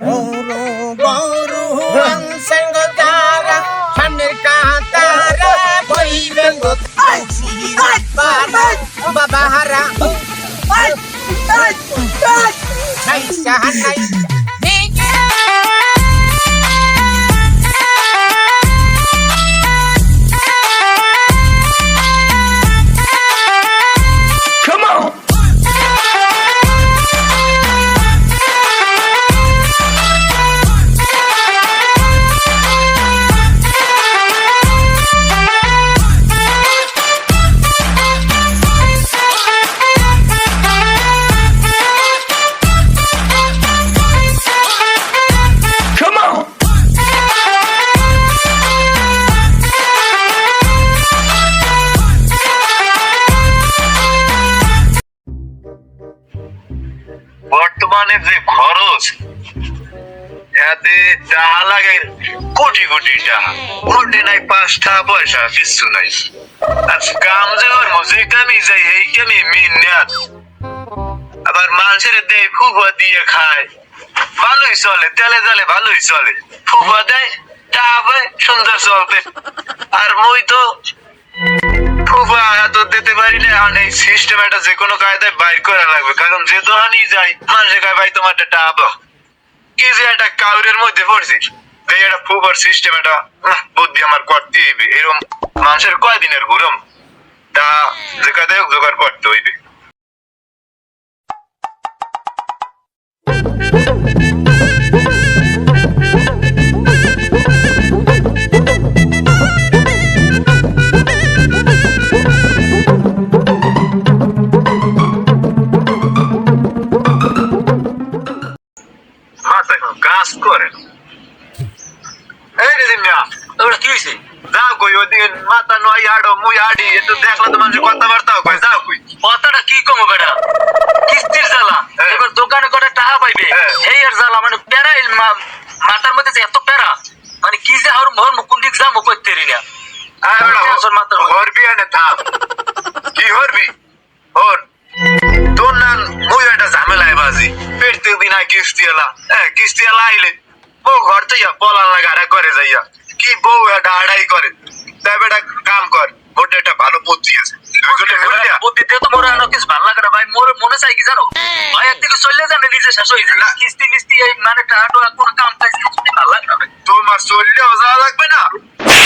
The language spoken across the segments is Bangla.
গরু গরু অংশঙ্গ তারা সামনের কাতারা বইবেন গো বাবা হারা নাই সাহানাই বর্তমানে যে খরচ, এতে লাগে, কোটি কোটি টাকা। কোটি নাই পাঁচ টাকা পয়সা কিচ্ছু নাই। কাম কামি যাই এই কামি মিন আবার মানুষের দেয়, ফুফা দিয়ে খায়। ভালোই চলে, তেলে তেলে ভালোই চলে। ফুফা দেয় টাকা সুন্দর চলতে আর মই তো ফুফা এত দিতে পারি না। এই সিস্টেম এটা যে কোনো কায়দায় বাইর করা লাগবে। কারণ যে দোকানই যাই মানুষের কায়, ভাই, তোমার একটা টাকা কি যে একটা কাউরের মধ্যে পড়ছি। এই একটা ফুফার সিস্টেম এটা বুদ্ধি আমার করতে হইবে এরম মানুষের কয়দিনের ঘুরম? তা, যে কায়দায় জোগাড় করতে দিনা কিস্তি এলা হ্যাঁ কিস্তি এলা আইলে। বউ ঘর থেকে লাগা আড়া করে যাইয়া। কি বউ একটা আড়াই করে? তাই বেটা কাম কর ওটা একটা ভালো বুদ্ধি আছে। বুদ্ধিতে তো মোর আর কিছু ভালো লাগে না ভাই। মোর মনে চাই কি জানো? ভাই একদিকে চললে জানে নিজে শেষ হয়ে যায়। কিস্তি মিস্তি এই মানে টোকা কোনো কাম কাজ ভালো লাগে না তোমার চললেও যাওয়া লাগবে না।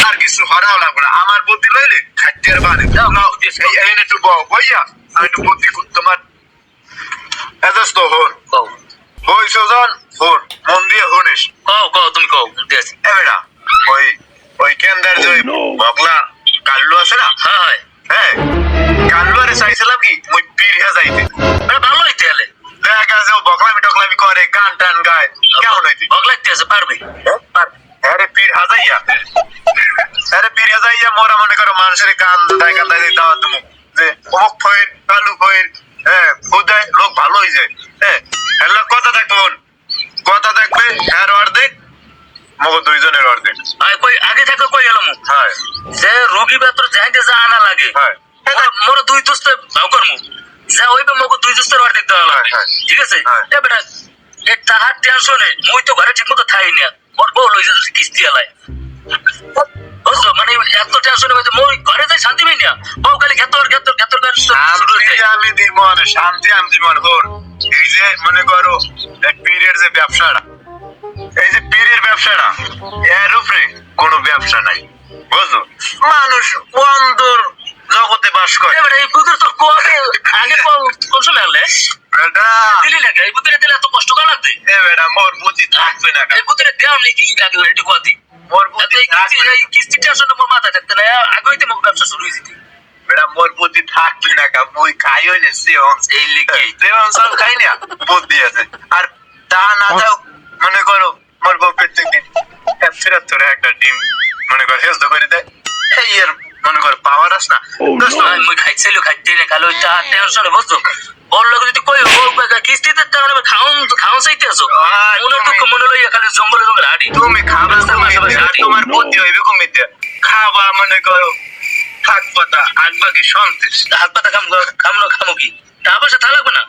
আর কিছু হরাও লাগবে না। আমার বুদ্ধি লইলে খাদ্যের বানে। এই একটু বউ বইয়া আমি একটু বুদ্ধি তোমার এদাস তো হন কও হই সুজন হন মন দিয়ে হনিস কও কও তুমি কও বুদ্ধি আছে। এ ওই ওই কেন্দার যে ওই বগলা কাল্লু আছে না? হ্যাঁ হয়। হ্যাঁ কাল্লু আরে চাইছিলাম কি? মুই পিরিয়া যাইতে। ভালো হইতে হলে দেখা গেছে ও বকলামি টকলামি করে গান টান গায়। কেমন হইতে? বগলাইতে আছে পারবে? আরে পীর হাজাইয়া আরে পীর হাজাইয়া মোরা মনে করো মানুষের কান দায় কান দায় দাওয়া তুমি যে অমুক ফয়ের কালু ফয়ের হ্যাঁ খুদায় লোক ভালো হয়ে যায় হ্যাঁ এলা কথা থাকবে কথা থাকবে হ্যাঁ অর্ধেক মগো দুইজনের অর্ধেক। কই আগে থেকে কই এলাম হ্যাঁ। যে রোগী বেতর যাইতে যা আনা লাগে হ্যাঁ। মোর- দুই দোস্ত ভাও করমু যা হইবে মগো দুই দোস্তের অর্ধেক দেওয়া হ্যাঁ, ঠিক আছে। এ বেটা এ তাহার টেনশনে মুই তো ঘরে ঠিক মতো থাই না মোর বউ লই কিস্তি বুঝছ মানে এত টেনশনে হইছে মই ঘরে যাই শান্তি পাই না। বউ খালি ঘেতর ঘেতর ঘেতর ঘেতর আমি দিব না শান্তি আমি দিব না হোর এই যে মনে করো পীরের যে ব্যবসাটা। এই যে পীরের ব্যবসাটা এর উপরে কোনো ব্যবসা নাই। মানুষ অন্তর জগতে বাস করে। এই তো আগে কোন- কোন সময় আনলে বেটা। দিলি না এই বুদ্ধিটা দিলে এত কষ্ট করা লাগবে। এ বেটা মোর বুদ্ধি থাকবে না এই বুদ্ধিটা দেওয়া নেই কি আগে একটু মোর বুদ্ধি থাকবে এই কিস্তি টেনশনে মোর মাথায় থাকতে না। আগে হইতে মোক ব্যবসা শুরু হয়েছে। বেটা মোর বুদ্ধি থাকবে না কা। বই খাই হইলে সে অঞ্চল এই লিখে। সে অঞ্চল খাই না বুদ্ধি আছে। আর তা না দাও মনে করো মোর বউ প্রত্যেক ফেরত ধরে একটা ডিম মনে কর হেজ করে দেয়। এই এর মনে কর পাওয়ার আস না। দোস্ত, আমি মই খাইছিলো খাইতে খালো এটা টেনশনে বুঝছ? ওর লোক যদি কই কিস্তিতে চাইতে আসো মনে দুঃখ মনে লইয়া খালি জঙ্গলে জঙ্গলে হাঁটি। তুমি খাবা। তোমার বুদ্ধি হইবে কমিতে খাবা মনে করো থাক পাতা বাকি হাত পাতা খাম কি? তা তা লাগবে না?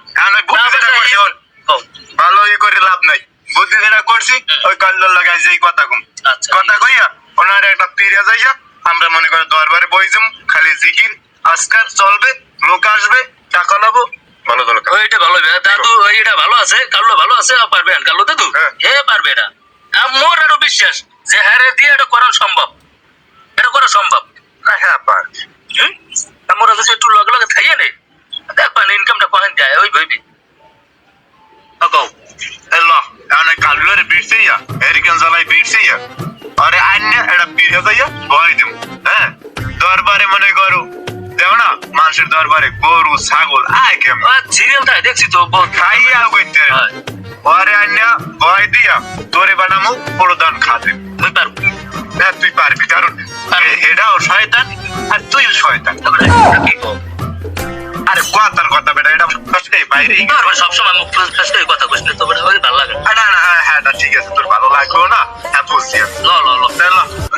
ভালো ই করে লাভ নাই। বুদ্ধি যেটা করছি ওই কাল্লোর লাগাই যে কথা কম। আচ্ছা। কথা কইয়া ওনার একটা পিরিয়া যাইয়া আমরা মনে করি দরবারে বইজম খালি জিকির আজকাল চলবে লোক আসবে টাকা লাবো। ভালো ভালো ওইটা ভালো দাদু এটা ভালো আছে কাল্লো ভালো আছে পারবে না কাল্লো দাদু? হ্যাঁ। হে পারবে এটা। আমার আরও বিশ্বাস যে হারে দিয়ে এটা করা সম্ভব। এটা করা সম্ভব। হ্যাঁ পার। হুম? আমরা যদি একটু লগে লগে থাইয়ে নেই দেখবেন ইনকামটা পান যায় ওই ভাবি। কও এলো এনে কাল্লোরে বিটছিয়া এরিকেন জ্বালাই বিটছিয়া আরে আন্য এটা পিরিয়া যাইয়া বই দিম হ্যাঁ? দরবারে মনে করো দেও না মানুষের দরবারে গরু ছাগল আয় কেমন সিরিয়ালটা দেখছি তো খাইয়া কইতে। হয়। ওরে আন্য ভয় দিয়া তোরে বানামু প্রদান খাতে। তুই পারব। হ্যাঁ তুই পারবি কারণ এটাও শয়তান আর তুইও শয়তান। আরে কথার কথা বেটা এটা বাইরে তারপরে সবসময় মুখ কথা কইস তো ওই ভালো লাগে। না। না না হ্যাঁ হ্যাঁ ঠিক আছে তোর ভালো লাগবেও না? হ্যাঁ আমি। ল ল ল।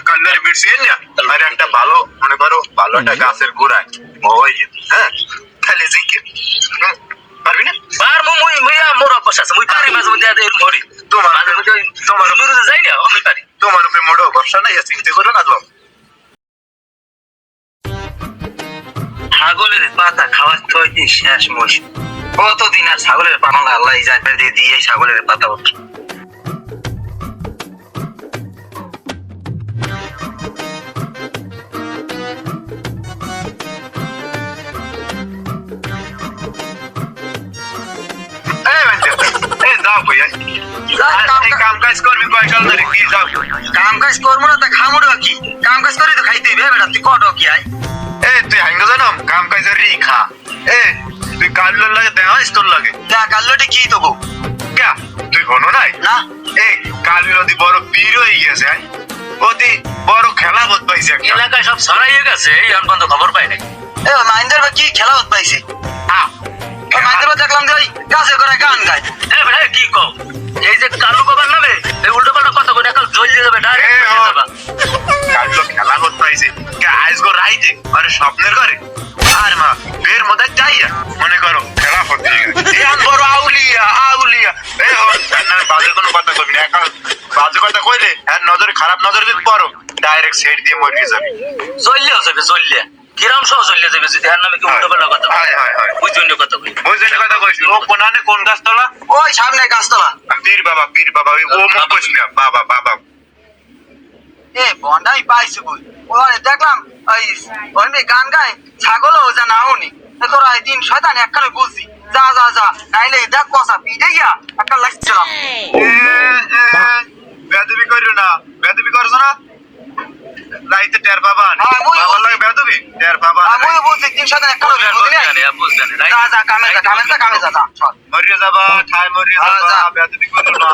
কাল্লার বিটছি না আর একটা ভালো মনে করো ভালো একটা গাছের গোড়ায় ওই হ্যাঁ জিকির হুম, পারবি না? বার মু মুই মুই মোর অভ্যাস আছে মুই পারি মাঝে মধ্যে আদের মরি। তোমার- মাঝে মধ্যে ওই তোমার নুরুতে যাই না আমি পারি। তোমার উপরে মোড়ো ভরসা নাই চিন্তা করো না তো ছাগলের পাতা খাওয়ার থইতে শেষ মশ কতদিন আর ছাগলের পাতা আল্লাহ যায় দিয়ে দিয়ে ছাগলের পাতা উঠে। এই বাঞ্চা এই যাও কই এই। এই কাম কাজ করবি কয়কাল ধরে? কি যাও? কাম কাজ করব না তা খামুড়ো কি কাম কাজ করে তো খাইতে হবে বেটা তুই কট কি আই তুই হাঙ্গা জানাম কাম কাজের রি খা এ তুই কাল্লোর লাগে দেখা তোর লাগে? তা কাল্লোটি কি তবু কে তুই ঘন নাই? না। এ কাল অতি বড় পীর হয়ে গেছে অতি বড় খেলা বোধ পাইছে এলাকায় সব ছড়াইয়ে গেছে এই অনবন্ধ খবর পাই নাই। এ মাইন্দার বা কি খেলা বোধ পাইছে? হ্যাঁ। ওই মাইন্দের বা দেখলাম যে ওই গাছে করে গান গায়। এ কি কও? এই যে কালু বাবার নামে এই উল্টো পাল্টা কথা কই একাল জ্বলিয়ে যাবে ডাইরেক্ট। খেলা বোধ পাইছে কে আইস গো রাইতে? আরে স্বপ্নের ঘরে। আর মা বের মধ্যে যাইয়া মনে করো খেলা হচ্ছে এমন বড় আউলিয়া আউলিয়া। এ হো না বাজে কোনো কথা কইবি না। এখন বাজে কথা কইলে হ্যাঁ নজরে খারাপ নজরে যদি পড়ো ডাইরেক্ট সেট দিয়ে মরিয়ে যাবে। জ্বলিয়ে যাবে জ্বলিয়ে কিরাম সহ জ্বলিয়ে যাবে যদি হার নামে কি উল্টো পাল্টা কথা হয় হয় হয়। ওই জন্য কথা কই বুঝলি কথা কইছি। ও কোনানে কোন গাছতলা? ওই সামনে গাছতলা। পীর বাবা পীর বাবা ওই ও মুখ কইছি না বাবা বাবা। এ বন্ডাই পাইছে বই ওরে দেখলাম ওই ওই গান গায় ছাগলও যা না হনি তোরা এই দিন শয়তান একখানে বুঝছি যা যা যা নাইলে দেখ কষা পিঠে গিয়া একটা লাগছিলাম বেদবি করিও না বেদবি করছ না? রাইতে টের বাবা হ্যাঁ, মুই বাবার বলছি। লাগে বেদবি টের বাবা আমি বুঝছি দিন শয়তান একখানে বুঝলি বুঝলেন যা যা কামে যা কামে যা কামে যা যা চল। মরিয়ে যাবা ঠাই মরিয়ে হ্যাঁ, যাবা যা। বেদবি করিও না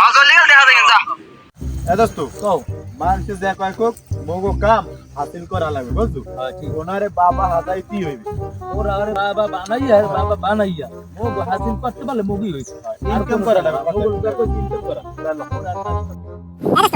হাজর লিগেল দেখা দেখেন যা। এ দোস্ত কও মানুষের যে কয় কোক মগো কাম হাসিল করা লাগবে বুঝছ? ওনারে বাবা হাজাই কি হইবে। ওরা আরে বাবা বানাইয়া বাবা বানাইয়া মুগ হাসিল করতে পারলে মুগই হইছে ইনকাম করা লাগবে মগো ইনকাম করা। আরে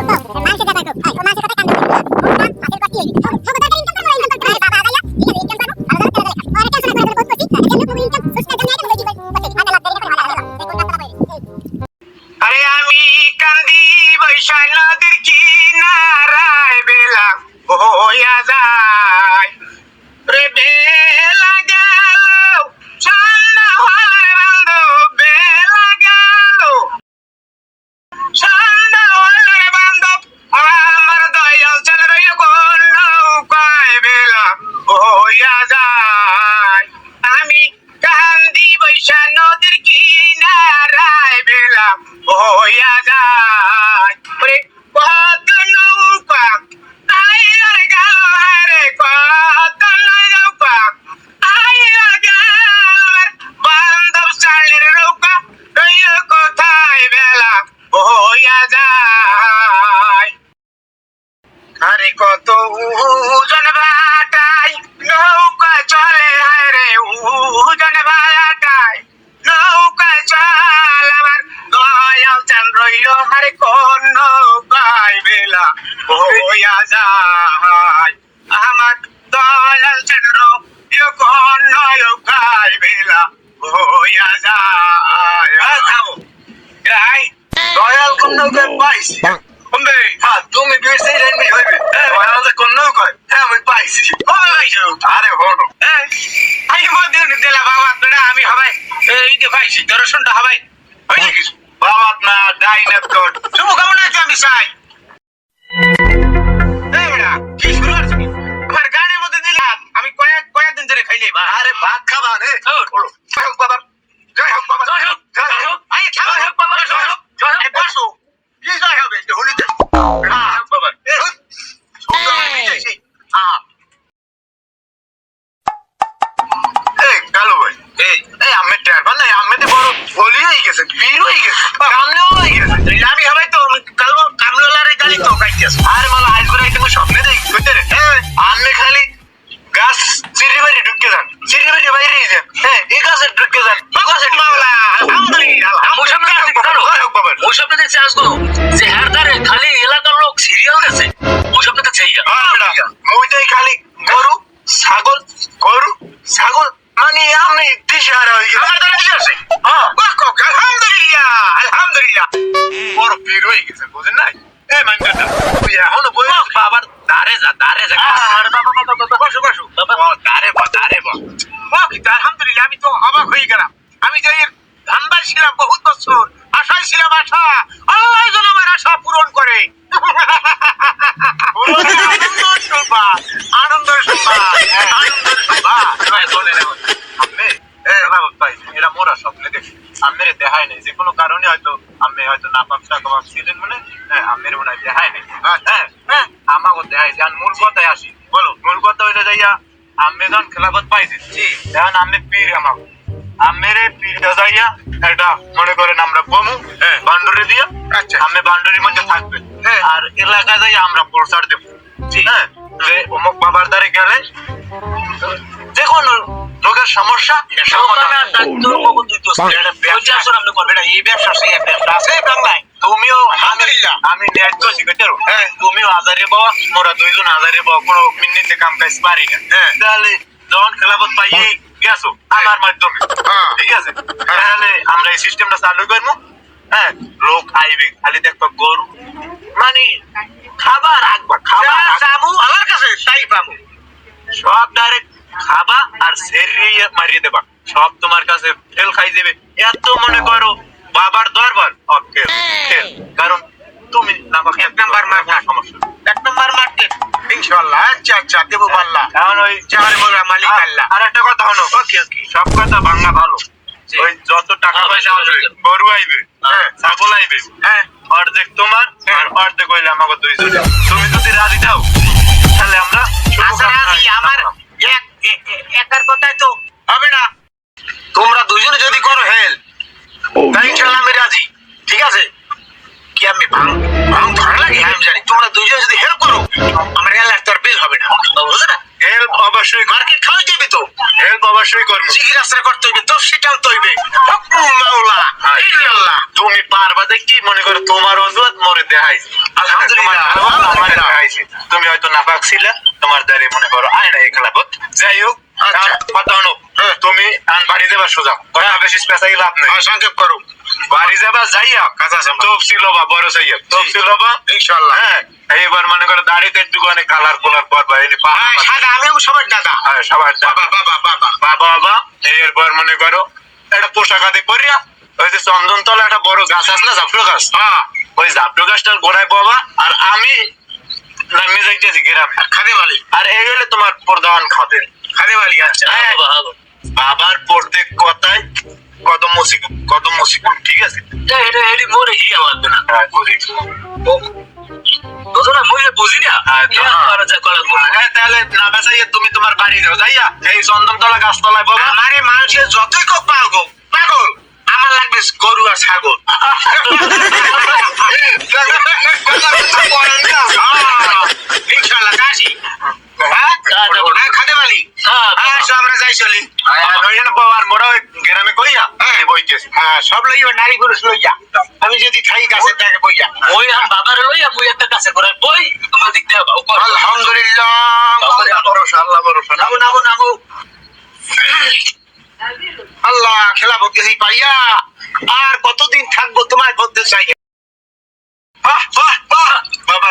কিনারায় বেলা হইয়া যায়। এই গাছে আমি হয়তো না পাপটা কমাপ ছিলেন মানে? হ্যাঁ আমের মনে হয় দেখায় নাই হ্যাঁ হ্যাঁ আমাকে দেখায় যান মূল কথায় আসি। বলো মূল কথা হইলে যাইয়া আমি যখন খেলাফত পাইছি জি তখন আমি পীর আমাকে আমের পীরটা যাইয়া এটা মনে করেন আমরা বমু বান্ডুরি দিয়া আচ্ছা। আমি বান্ডুরির মধ্যে থাকবে। হ্যাঁ। আর এলাকায় যাইয়া আমরা প্রচার দেবো। জি। হ্যাঁ যে অমুক বাবার দ্বারে গেলে যে কোনো রোগের সমস্যা তুমিও আমি ন্যায্য হ্যাঁ। তুমিও হাজারে বাবা মোরা দুইজন হাজারে বাবা কোনো মিনিটে কাম কাজ পারি না। হ্যাঁ। তাহলে যখন খেলাফত পাইয়ে গেছো আমার মাধ্যমে। হ্যাঁ। ঠিক আছে? তাহলে আমরা এই সিস্টেমটা চালু করব। হ্যাঁ লোক আইবে। খালি দেখবা গরু। মানে খাবার রাখবা খাবার রাখবা। জামু আমার কাছে তাই পাবো সব ডাইরেক্ট খাবা আর সেরিয়ে মারিয়ে দেবা। সব তোমার কাছে ফেল খাই দেবে। এত মনে করো বাবার দরবার? ওকে ফেল কারণ তুমি না এক নাম্বার মার না সমস্যা। এক নম্বর মার্কেট ইনশাআল্লাহ আচ্ছা আচ্ছা দেবো পাল্লা। এখন ওই চার মোরা মালিক আল্লাহ। আর একটা কথা হলো ওকে ওকে। সব কথা ভাঙা ভালো। ওই যত টাকা পয়সা আসবে গরু আইবে হ্যাঁ। ছাগল আইবে। হ্যাঁ। অর্ধেক তোমার আর অর্ধেক হইলে আমাকে দুইজনে। তুমি যদি রাজি দাও তাহলে আমরা আচ্ছা আমার এক একার কথাই তো। হবে না। তোমরা দুজনে যদি করো হেল। তাই ইনশাআল্লাহ আমি রাজি। ঠিক আছে? কি আমি ভাঙ ভাঙ ধরা লাগে? আমি জানি। তোমরা দুজনে যদি হেল্প করো আমার এলাকার তোর বিল হবে না। বুঝলে? না হেল্প অবশ্যই মার্কেট খাওয়াই দেবে তো। হেল্প অবশ্যই করব। চিকিৎসা করতে হইবে দশ সিটাও তো হইবে। মাওলা ইল্লাল্লাহ তুমি পারবা কি মনে করো তোমার অজুহাত মরে দেখাইছে। আলহামদুলিল্লাহ। তুমি হয়তো নাপাক ছিলা তোমার দ্বারে মনে করো আয় না এই খেলাপথ। যাই হোক আচ্ছা। আর হলো তুমি আন বাড়ি যাবা সোজা। কথা বেশি স্পেশাল লাভ নেই। হ্যাঁ, সংক্ষেপ করো। বাড়ি যাবা যাইয়া কাঁচা বড় যাইয়া ইনশাআল্লাহ। হ্যাঁ মনে করো দাড়িতে একটু কালার কোলার করবা পা হ্যাঁ সাদা আমিও সবার দাদা। হ্যাঁ সবার বাবা বাবা বাবা। বাবা বাবা। এরপর মনে করো একটা পোশাক আদি করিয়া ওই যে চন্দন তলা একটা বড় গাছ আছে না জাফরো গাছ? হ্যাঁ। ওই জাফরো গাছটার গোড়ায় পাবা আর আমি নামে যাইতেছি গ্রামে। খাদে মালিক আর এই হলে তোমার প্রধান খাদে। খাদে মালিক আচ্ছা। হ্যাঁ বাবার প্রত্যেক কথায় কত মুসিক কদম মুসিক ঠিক আছে? এটা এটি মরে হিয়া মারবে না। হ্যাঁ, মরে বুঝি না? হ্যাঁ, হ্যাঁ। তাহলে না তুমি তোমার বাড়ি যাও। যাইয়া এই চন্দনতলা গাছতলায় বাবা আমারে মানুষের যতই কোক পাগল পাগল। আমার লাগবে গরু আর ছাগল। ইনশাল্লাহ কাশি। হ্যাঁ? হ্যাঁ, হ্যাঁ, কইয়া আমি যদি থাই গাছের টাকা বইয়া। ওই আম বাবার লইয়া মুই একটা কাছে করে বই তোমার দিক দিয়ে আলহামদুলিল্লাহ। আল্লাহ ভরসা আল্লাহ ভরসা। নামো নামো নামো। আল্লাহ খেলা বলতেছি পাইয়া আর কতদিন থাকব তোমার বলতে চাই? বাহ বাহ বাহ। বাবা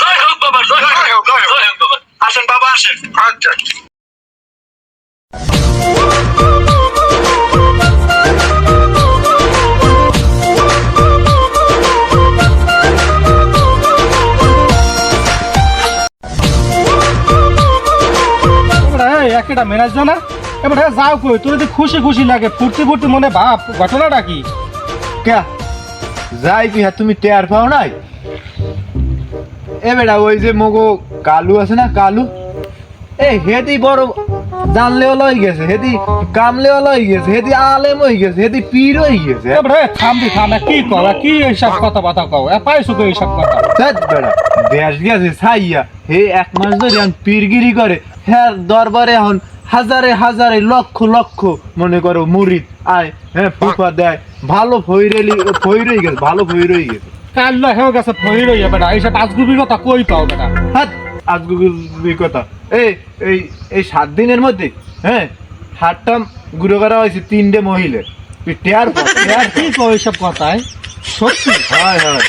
জয় হোক বাবা জয় হোক। জয় হোক, জয় হোক। জয় হোক বাবা। আসেন বাবা আসেন। আচ্ছা একটা মেরাজ না? এবারে যাও কই তোর যদি খুশি খুশি লাগে ফুর্তি ফুর্তি মনে ভাব ঘটনাটা কি? কে যাই কি হ্যাঁ তুমি টের পাও নাই? এ বেটা ওই যে মগো কালু আছে না কালু? এ হেতি বড় জানলেও লই গেছে হেতি কামলেও লই গেছে হেতি আলেম হই গেছে হেতি পীর হই গেছে। এবারে থামবি থামে কি কর কি এইসব কথা বাতা কও? এ পাইছো তো এইসব কথা? ধ্যাৎ বেটা দেশ গেছে ছাইয়া হে এক মাস ধরে পীরগিরি করে হ্যাঁ দরবারে এখন হাজারে হাজারে লক্ষ লক্ষ মনে করো মুরিদ আয় হ্যাঁ ফুফা দেয় ভালো ফইরেলি ফইরই গেছে ভালো ফইরই গেছে। কাল হয়ে গেছে ফহির হইয়া বেটা এইসব আজগুবি কথা কই পাও বেটা? হাত আজগুবি কথা এই এই এই সাত দিনের মধ্যে হ্যাঁ হাটটা গুঁড়ো করা হয়েছে তিনটে মহিলা তুই টেয়ার টেয়ার কি কও এইসব কথায়? সত্যি? হয় হয়।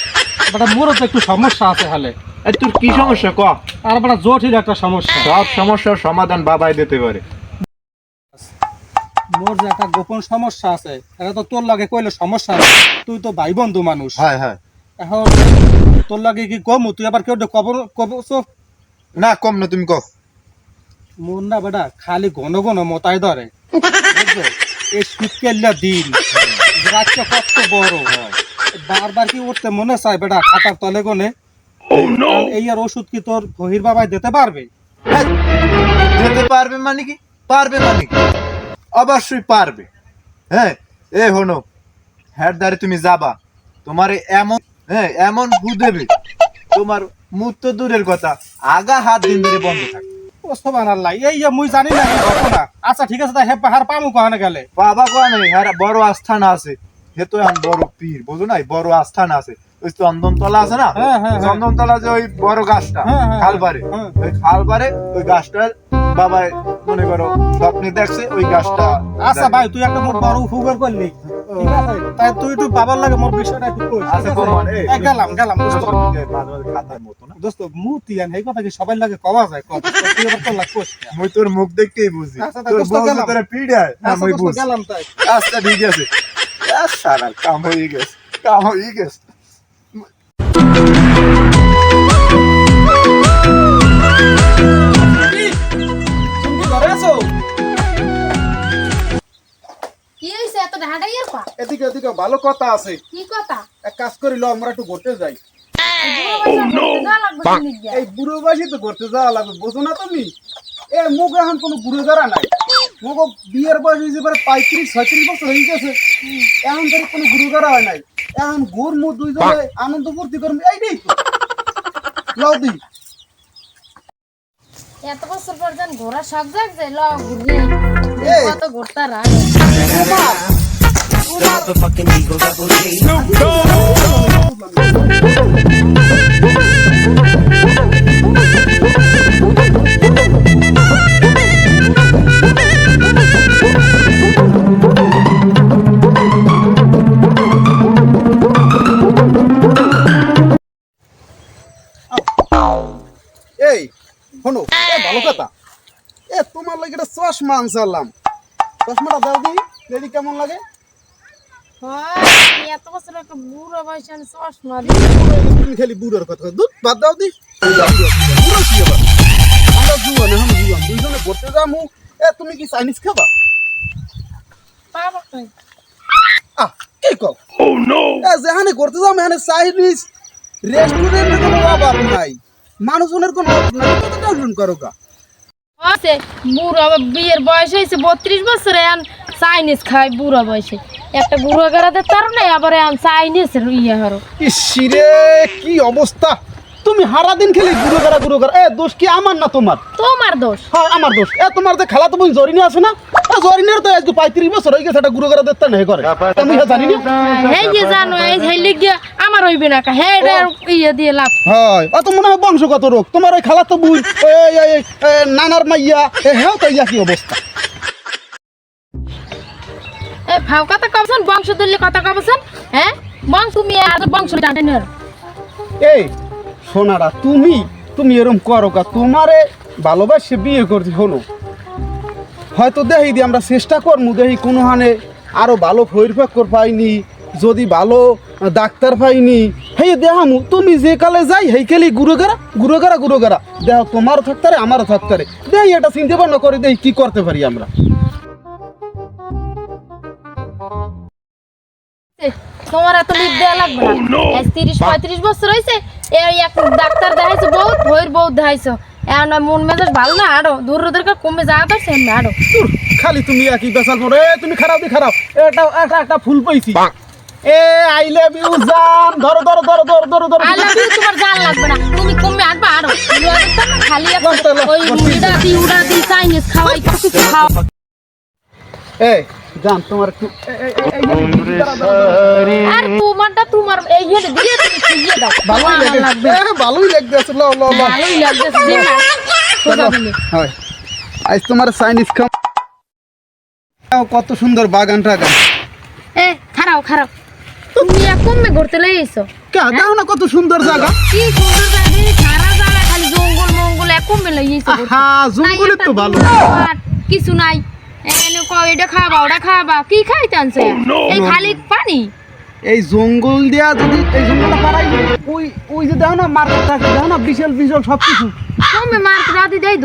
বেটা মোরও তো একটু সমস্যা আছে হালে। এই তোর কি সমস্যা? ক? আর বেটা জটিল একটা সমস্যা। সব সমস্যার সমাধান বাবাই দিতে পারে। মোর যে একটা গোপন সমস্যা আছে এটা তো তোর লাগে কইলে সমস্যা তুই তো ভাই বন্ধু মানুষ। হয় হয়। এখন তোর লাগে কি কম? তুই আবার কেউ কবর না কম না তুমি কো। মোর না বেটা খালি ঘন ঘন মতাই ধরে। এই দিন। রাতটা কত বড়। বারবার কি উঠতে মনে চায় বেটা? খাতার তলে গনে। কারণ এই আর ওষুধ কি তোর ফহির বাবাই দিতে পারবে? হ্যাঁ, যেতে পারবে মানে কি? পারবে মানে কি? অবশ্যই পারবে। হ্যাঁ এ হনো হ্যার দ্বারে তুমি যাবা। তোমার এমন হ্যাঁ এমন হু দেবে। তোমার মুখ তো দূরের কথা। আগা হাত দিন ধরে বন্ধ থাকে। ও সোবান আল্লাহ এই মুই জানি না ঘটনা। আচ্ছা ঠিক আছে তাই হে পাহাড় পামু কহানে গেলে? বাবা কোয়ানে হ্যাঁ বড় আস্থান আছে। হে তো এখন বড় পীর বুঝো নাই? বড় আস্থান আছে। ওই চন্দনতলা আছে না? হ্যাঁ, হ্যাঁ, হ্যাঁ। চন্দনতলা যে ওই বড় গাছটা খালবারে। ওই খালবারে ওই গাছটা বাবা মনে করো স্বপ্নে দেখছে ওই গাছটা আচ্ছা ভাই তুই একটা মোর বড় উপকার করলি। ঠিক আছে? তাই তুই একটু বাবার লাগে মোর বিষয়টা একটু কই আচ্ছা, কমান, এই, এই গেলাম গেলাম দোস্ত। মাঝে মাঝে খাতার মতো না? দোস্ত মুতি আন এই কথা কি সবাই লাগে কওয়া যায়? কত তুই আবার তোর মুখ দেখতেই বুঝি। আচ্ছা, তোর দোস্ত তোর পিড়ায়? না আচ্ছা মুই দোস্ত বুঝি। গেলাম তাই। আচ্ছা ঠিক আছে। সারা কাম হয়ে গেছে কাম হয়ে গেছে এদিকে এদিকে ভালো কথা আছে। কি কথা? এক কাজ করি লো আমরা একটু ঘুরতে যাই। এই বুড়ো বয়সে তো ঘুরতে যাওয়া লাগবে বোঝো না তুমি। এ মুখ এখন কোনো বুড়ো যারা নাই মুখ বিয়ের বয়স হয়েছে পরে পঁয়ত্রিশ ছয়ত্রিশ বছর হয়ে গেছে এখন ধরে কোনো গুরু যারা হয় নাই এখন ঘুর মুখ দুইজনে আনন্দ ফুর্তি করব এইটাই লও দি এত বছর পর যেন ঘোরা শখ জাগছে ল ঘুরি কত ঘুরতা রাখ এই চশমা আনসারলাম। চশমাটা দাও দি লেডি কেমন লাগে। হয় এত বছর একটা বুড়ো বয়সে চশমা তুমি খালি বুড়োর কথা দুধ বাদ দাও দি। বুড়ো কি আবার আমরা জুয়ান এখন জুয়ান। দুইজনে ঘুরতে যাব এ তুমি কি চাইনিজ খাবা? আহ কি কও? ও নো এ যেখানে ঘুরতে যাব এখানে চাইনিজ রেস্টুরেন্টের কোনো অভাব নাই। মানুষজনের কোনো অভাব নাই। কত করো গা? আছে, বুড়ো বিয়ের বয়স হয়েছে বত্রিশ বছরে, এখন চাইনিজ খাই বুড়ো বয়সে। একটা বুড়ো গেরাতে তার নাই, আবার এখন চাইনিজ ইয়ে হরো রে, কি অবস্থা? তুমি হারা দিন খেলি গুরু করা গুরু করা এ দোষ কি আমার না তোমার? তোমার দোষ। হ্যাঁ আমার দোষ। এ তোমার যে খেলা তো বোন জরিনে আছে না? জরিনের তো আজকে পঁয়ত্রিশ বছর হয়ে গেছে এটা গুরু করা দেখতে নেই করে তুমি হ্যাঁ জানি না। হেই যে জানো এই হেই লিগিয়া আমার হইবে না কা। হে এটা ইয়ে দিয়ে লাভ। হয়। অত মনে হয় বংশগত রোগ। তোমার ওই খেলা তো বুঝ এই এই, নানার মাইয়া এ হ্যাঁ তো ইয়া কি অবস্থা? এ ফাও কথা কবছেন বংশ তুললে কথা কবছেন হ্যাঁ? বংশ তুমি আর বংশ টানেন এই সোনারা তুমি তুমি এরম করো কা তোমারে ভালোবাসে বিয়ে করতে হলো। হয়তো দেখি দি আমরা চেষ্টা করমু দেখি কোনো হানে আরও ভালো ফৈরফাক্কর পাইনি যদি ভালো ডাক্তার পাইনি। হেই দেখামু তুমি যে কালে যাই হেই কালে গুরুগারা গুরুগারা গুরুগারা। দেহ তোমারও থাকতারে আমারও থাকতারে দেখি এটা চিন্তা ভাবনা করে দেখি কি করতে পারি আমরা? তোমার এত দেওয়া লাগবে না। আজ তিরিশ পঁয়ত্রিশ বছর হয়েছে এই এক ডাক্তার দেখাইছো বহুত ভয়ের বহুত দেখাইছো এখন মন মেজাজ ভালো না আরও দূর দূর কমে যাওয়া পারছে এমনি আরও খালি তুমি একই বেসাল পড়ো এ তুমি খারাপ দি খারাপ এটা একটা একটা ফুল পাইছি এ আই লাভ ইউ জান ধরো ধরো ধরো ধরো ধরো ধরো আই লাভ ইউ তোমার জান লাগবে না তুমি কমে আসবা আরও খালি একটা ওই উড়া দি উড়া দি চাইনিজ খাওয়াই কিছু এই জান তোমার একটু। আর তোমারটা তোমার এই ইয়ে দিয়ে দাও ভালোই লাগবে। ভালোই লাগতেছে ল ল ল। ভালোই লাগতেছে দিন না। হয়। আজ তোমার চাইনিজ খাম কত সুন্দর বাগান টাগান এ খারাও খারাও। তুমি ঘুরতে লেগেছো কে দেখো না কত সুন্দর জায়গা কি সুন্দর জায়গা। সারা জায়গা খালি জঙ্গল মঙ্গল এক কমে লেগেছো হ্যাঁ জঙ্গলে তো ভালো। কিছু নাই। এনে কও এটা খাবা ওটা খাবা। কি খাইতে আনছে? এই খালি পানি? এই জঙ্গল দিয়া যদি এই জঙ্গলটা পারাই ওই ওই যে দেখো না মার্কেট থাকে দেখো না বিশাল বিশাল সব কিছু তুমি মার্কেট দেই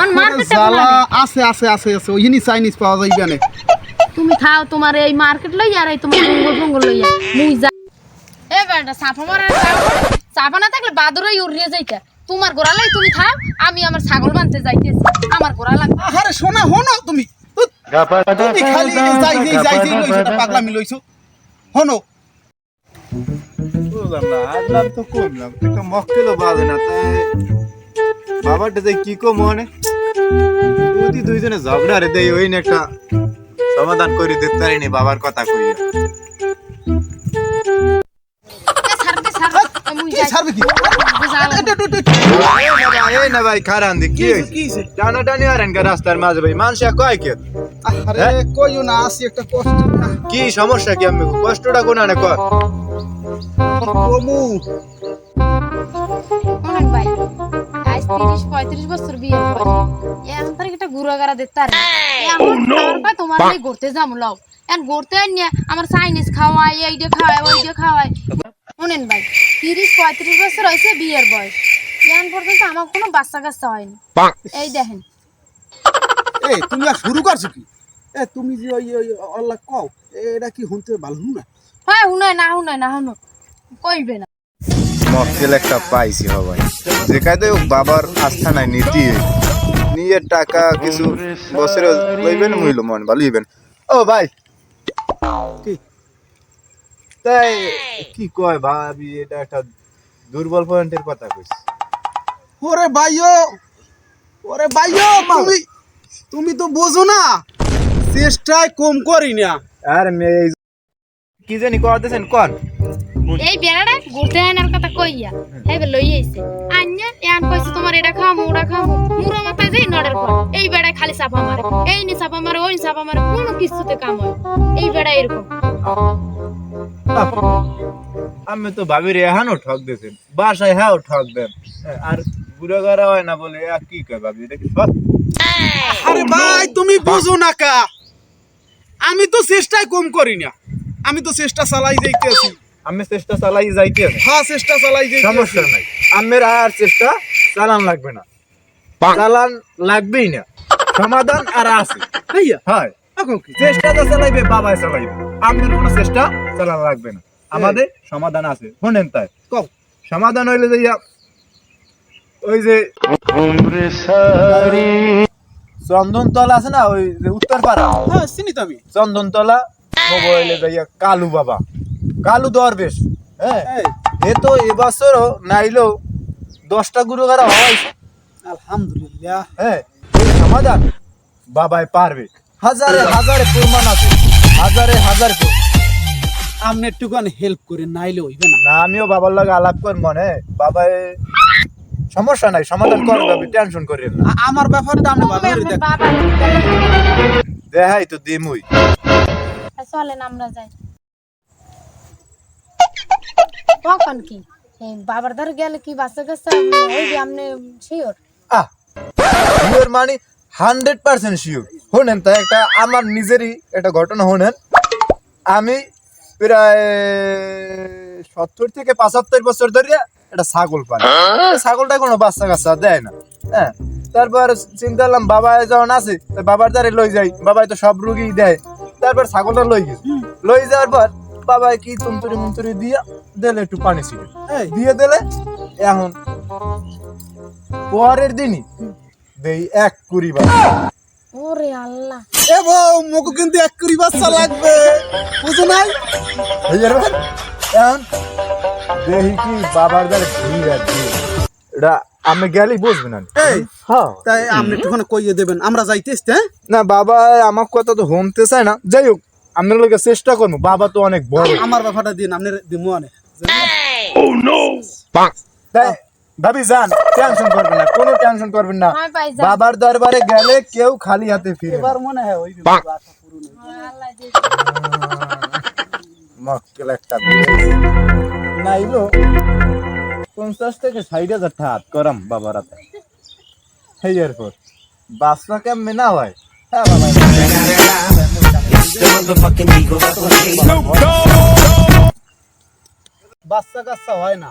অন মার্কেটে আছে আছে আছে আছে ওইখানে চাইনিজ পাওয়া না তুমি খাও তোমার এই মার্কেট লই আর এই তোমার জঙ্গল জঙ্গল লই মুই যা এ বেটা সাফা মারা সাফা না থাকলে বাদরই উড়িয়ে যাইতা। তোমার গোড়ালাই তুমি খাও আমি আমার ছাগল বানতে যাইতেছি। আমার গোড়া লাগবে। আরে শোনা হনো তুমি? তুমি খালি যাই যাই যাই যাই পাগলামি লইছো। হনো। তো কমলাম একটা মক্কেলও বাজে না, তাই বাবারটা যে কি কম মনে? যদি দুইজনে ঝগড়া রে দেই, ওই একটা সমাধান করে দিতে পারিনি বাবার কথা কইয়া। কি যাই ছাড়বে কি বুঝালা এটা, এটা, এটা, এই না ভাই, এই না ভাই খারান দি কি হইছে কি হইছে? টানা টানি আরেন কা রাস্তার মাঝে ভাই মানুষ কয় কে আরে কইও না আসি একটা কষ্ট কি সমস্যা কি আমি কষ্টটা কোন আনে কর কমু অনেক ভাই আজ তিরিশ পঁয়ত্রিশ বছর বিয়ে এখন তার একটা গুড়া গাড়া দিতে পারে আমার ভাই তোমার ঘুরতে যাম লও এখন ঘুরতে নিয়ে আমার চাইনিজ খাওয়াই এইটা খাওয়াই ওইটা খাওয়াই শুনেন ভাই তিরিশ পঁয়ত্রিশ বছর হয়েছে বিয়ের বয়স। এখন পর্যন্ত আমার কোনো বাচ্চা কাচ্চা হয়নি। এই দেখেন। এই তুমি আর শুরু করছ কি? এ তুমি যে ওই ওই আল্লাহ কও এটা কি শুনতে ভালো না হ্যাঁ শুনাই না শুনাই না শুনো। কইবে না। মক্কেল একটা পাইছি হবাই যে কায়দায় বাবার আস্থা নাই নীতি। নিয়ে টাকা কিছু বছরে লইবেন মইল মন ভালো ও ভাই। কি? তাই কি কয় ভাবি এটা একটা দুর্বল পয়েন্টের কথা কইছি। ওরে ভাইও ওরে ভাইও তুমি তুমি তো বোঝো না চেষ্টায় কম করি না। আর মেয়ে কি জানি করতেছেন কর। এই বেড়াটা ঘুরতে আনার কথা কইয়া এইবার লই আইছে। আন্যা এন কইছে তোমার এটা খামু ওটা খামু মুরা মাথায় যাই নড়ের পর এই বেড়ায় খালি চাপা মারে এই নি চাপা মারে ওই চাপা মারে কোনো কিছুতে কাম হয় এই বেড়া এরকম। আমি তো ভাবির এহানও ঠক দিয়েছেন বাসায় হ্যাঁ ঠক দেন। হ্যাঁ, আর বুড়ো গড়া হয় না বলে কি কয় ভাবি এটা কি সব? আরে ভাই তুমি বোঝো না কা। আমি তো চেষ্টায় কম করি না। আমি তো চেষ্টা চালাই যাইতেছি আমি চেষ্টা চালাই যাইতে আছে। হ্যাঁ চেষ্টা চালাই যাইতেছি সমস্যা নাই। আমের আর চেষ্টা চালান লাগবে না। চালান লাগবেই না। সমাধান আর আছে। হয়। কি? চেষ্টাটা চালাইবে বাবাই চালাইবে। আমের কোনো চেষ্টা চালান লাগবে না। আমাদের সমাধান আছে। শোনেন তাই। সমাধান হইলে যে ওই যে চন্দনতলা আছে না ওই যে উত্তরপাড়া? হ্যাঁ চিনি তো আমি। চন্দনতলা মোবাইলে যাইয়া কালু বাবা। কালু দরবেশ হ্যাঁ? এ তো এবছরও নাইলেও দশটা গুরু গারা হয় আলহামদুলিল্লাহ। হ্যাঁ সমাধান বাবাই পারবে। হাজারে হাজারে প্রমাণ আছে। হাজারে হাজার প্রমাণ। আপনি একটুখানি হেল্প করে নাইলে হইবে না। না আমিও বাবার লাগে আলাপ কর মনে বাবাই সমস্যা নাই সমাধান করবে আপনি টেনশন করেন না। আ- আমার ব্যাপারটা আপনি ভালো দেখ দেখাই তো দিমুই। চলেন আমরা যাই। কখন কি? বাবার দ্বারা গেলে কি বাচ্চা কাচ্চা ওই যে আপনি শিওর আহ! শিওর মানে হান্ড্রেড পার্সেন্ট শিওর। শোনেন তাই একটা আমার নিজেরই একটা ঘটনা শোনেন। আমি প্রায় সত্তর থেকে পঁচাত্তর বছর ধরে একটা ছাগল পাই ছাগলটা কোনো বাচ্চা কাচ্চা দেয় না হ্যাঁ? তারপর চিন্তা করলাম বাবা যখন আছে বাবার দ্বারে লই যাই। বাবাই তো সব রুগী দেয়। তারপর ছাগলটা লই গেছি লই যাওয়ার পর বাবাই কি তুমতুরি মুমতুরি দিয়া দিলে একটু পানি ছিল। দিয়ে দিলে এখন পরের দিনই দেই এক কুড়ি ওরে আল্লাহ। এ বউ মোকে কিন্তু এক কুড়ি বাচ্চা লাগবে। বুঝো নাই? যাবে এখন দেখি কি বাবার দ্বারা ভিড় আর ভিড়। এটা আমি গেলেই বুঝবে না। এই হ্যাঁ। তাই আপনি একটুখানি কইয়ে দেবেন আমরা যাইতেছি হ্যাঁ? না বাবা আমার কথা তো হোমতে চায় না। যাই হোক আপনার লোকের চেষ্টা করব। বাবা তো অনেক বড়। আমার ব্যাপারটা দিন আপনি দিমু আনে। তাই ভাবি যান টেনশন করবেন না কোনো টেনশন করবেন না। বাবার দরবারে গেলে কেউ খালি হাতে ফিরে এবার মনে হয় ওই মক্কেল একটা নাইলো পঞ্চাশ থেকে ষাট হাজার টাকা হাত করাম বাবার হাতে। সেই এরপর বাসটা কেমনে না হয়? হ্যাঁ বাবা। বাচ্চা কাচ্চা হয় না।